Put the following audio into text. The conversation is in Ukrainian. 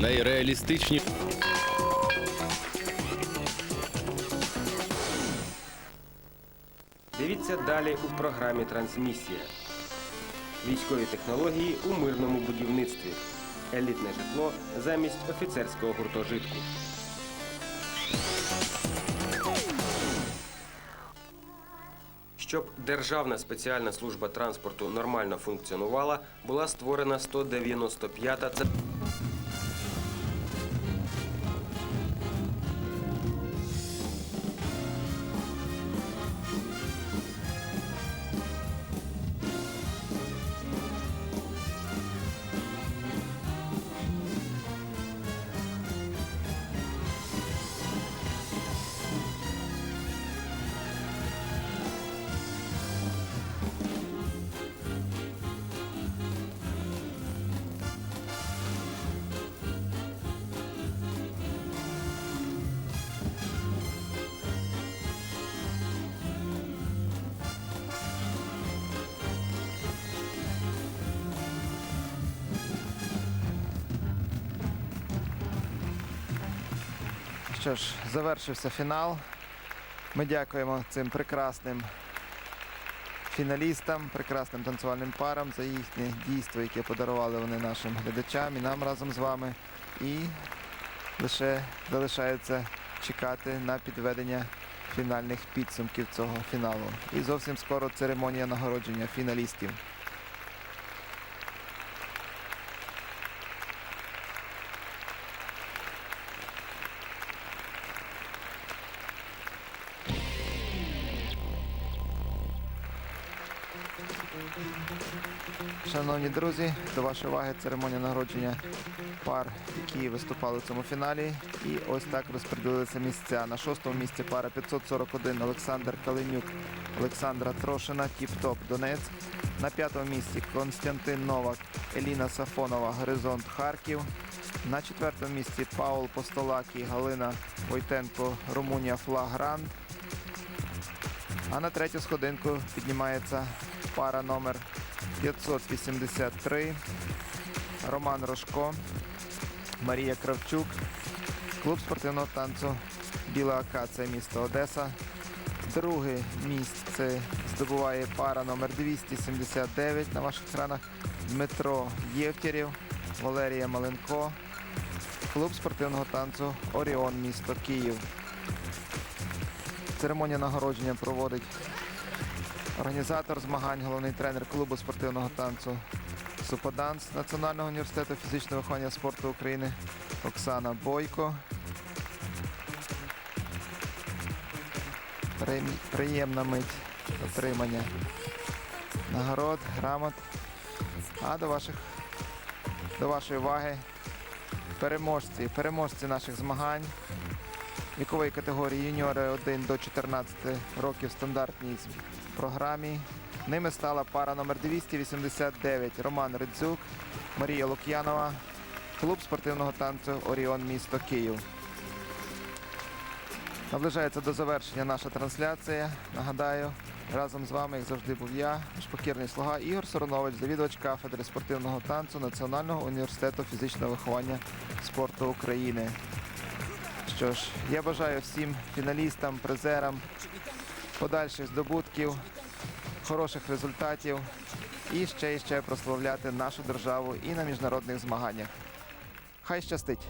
найреалістичні. Дивіться далі у програмі Трансмісія. Військові технології у мирному будівництві. Елітне житло замість офіцерського гуртожитку. Щоб Державна спеціальна служба транспорту нормально функціонувала, була створена 195-та Що ж, завершився фінал. Ми дякуємо цим прекрасним фіналістам, прекрасним танцювальним парам за їхнє дійство, яке подарували вони нашим глядачам і нам разом з вами. І лише залишається чекати на підведення фінальних підсумків цього фіналу. І зовсім скоро церемонія нагородження фіналістів. Шановні друзі, до вашої уваги церемонія нагородження пар, які виступали в цьому фіналі. І ось так розподілилися місця. На шостому місці пара 541 Олександр Калинюк, Олександра Трошина, Тіп-Топ Донець. На п'ятому місці Константин Новак, Еліна Сафонова, Горизонт Харків. На четвертому місці Паул Постолакі, Галина Войтенко, Румунія Флагранд. А на третю сходинку піднімається пара номер 583. Роман Рожко, Марія Кравчук, клуб спортивного танцю Біла Акація місто Одеса. Друге місце здобуває пара номер 279 на ваших екранах Дмитро Євтєрєв, Валерія Маленко, клуб спортивного танцю Оріон місто Київ. Церемонія нагородження проводить Організатор змагань, головний тренер клубу спортивного танцу Суподанс Національного університету фізичного виховання спорту України Оксана Бойко. Приємна мить отримання нагород, грамот. А до ваших до вашої уваги переможці, переможці наших змагань вікової категорії юніори 1 до 14 років стандартній програмі. Ними стала пара номер 289 Роман Ридзюк, Марія Лук'янова, клуб спортивного танцю Оріон місто Київ. Наближається до завершення наша трансляція. Нагадаю, разом з вами, як завжди, був я, ваш покірний слуга Ігор Соронович, завідувач кафедри спортивного танцю Національного університету фізичного виховання спорту України. Що ж, я бажаю всім фіналістам, призерам подальших здобутків, хороших результатів і ще і ще прославляти нашу державу і на міжнародних змаганнях. Хай щастить!